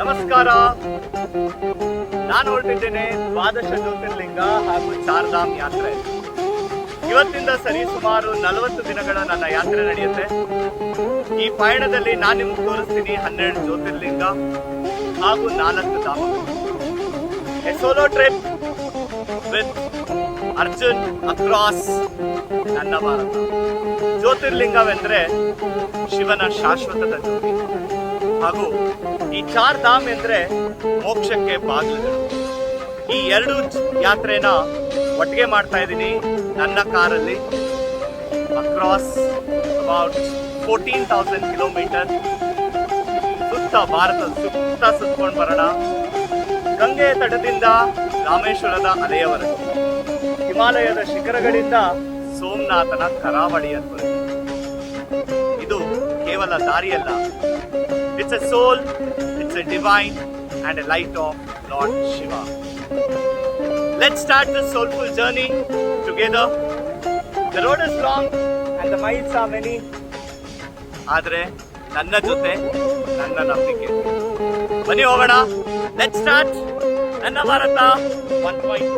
ನಮಸ್ಕಾರ. ನಾನು ಹೊರಟಿದ್ದೇನೆ ದ್ವಾದಶ ಜ್ಯೋತಿರ್ಲಿಂಗ ಹಾಗೂ ಚಾರ್ಧಾಮ್ ಯಾತ್ರೆ. ಇವತ್ತಿಂದ ಸರಿ ಸುಮಾರು ನಲವತ್ತು ದಿನಗಳ ನನ್ನ ಯಾತ್ರೆ ನಡೆಯುತ್ತೆ. ಈ ಪಯಣದಲ್ಲಿ ನಾನು ನಿಮ್ಗೆ ತೋರಿಸ್ತೀನಿ ಹನ್ನೆರಡು ಜ್ಯೋತಿರ್ಲಿಂಗ ಹಾಗೂ ನಾಲ್ಕು ಧಾಮ ಸೋಲೋ ಟ್ರಿಪ್ ಅರ್ಜುನ್ ಅಕ್ರಾಸ್ ನನ್ನ ಭಾರತ ಜ್ಯೋತಿರ್ಲಿಂಗವೆಂದ್ರೆ ಶಿವನ ಶಾಶ್ವತದ ಜ್ಯೋತಿ ಹಾಗೂ ಈ ಚಾರ್ ಧಾಮ್ ಎಂದ್ರೆ ಮೋಕ್ಷಕ್ಕೆ ಬಾಗಿಲು. ಈ ಎರಡು ಯಾತ್ರೆನ ಒಟ್ಟಿಗೆ ಮಾಡ್ತಾ ಇದ್ದೀನಿ ನನ್ನ ಕಾರಲ್ಲಿ. Across about fourteen thousand kilometre. ಸುತ್ತ ಭಾರತ ಸುತ್ತ ಸುತ್ಕೊಂಡು ಬರೋಣ. ಗಂಗೆಯ ತಟದಿಂದ ರಾಮೇಶ್ವರದ ಅಲೆಯವರೆಗೂ ಹಿಮಾಲಯದ ಶಿಖರಗಳಿಂದ ಸೋಮನಾಥನ ಕರಾವಳಿಯವರೆಗೂ ಇದು ಕೇವಲ ದಾರಿಯಲ್ಲ. It's a soul it's a divine and a light of lord Shiva let start this soulful journey together the road is long and the miles are many ಆದರೆ ನನ್ನ ಜೊತೆ ನನ್ನ ನಂಬಿಕೆ ಬನ್ನಿ ಹೋಗೋಣ. ಲೆಟ್ ಸ್ಟಾರ್ಟ್ ನನ್ನ ಭಾರತ ಒನ್ ಪಾಯಿಂಟ್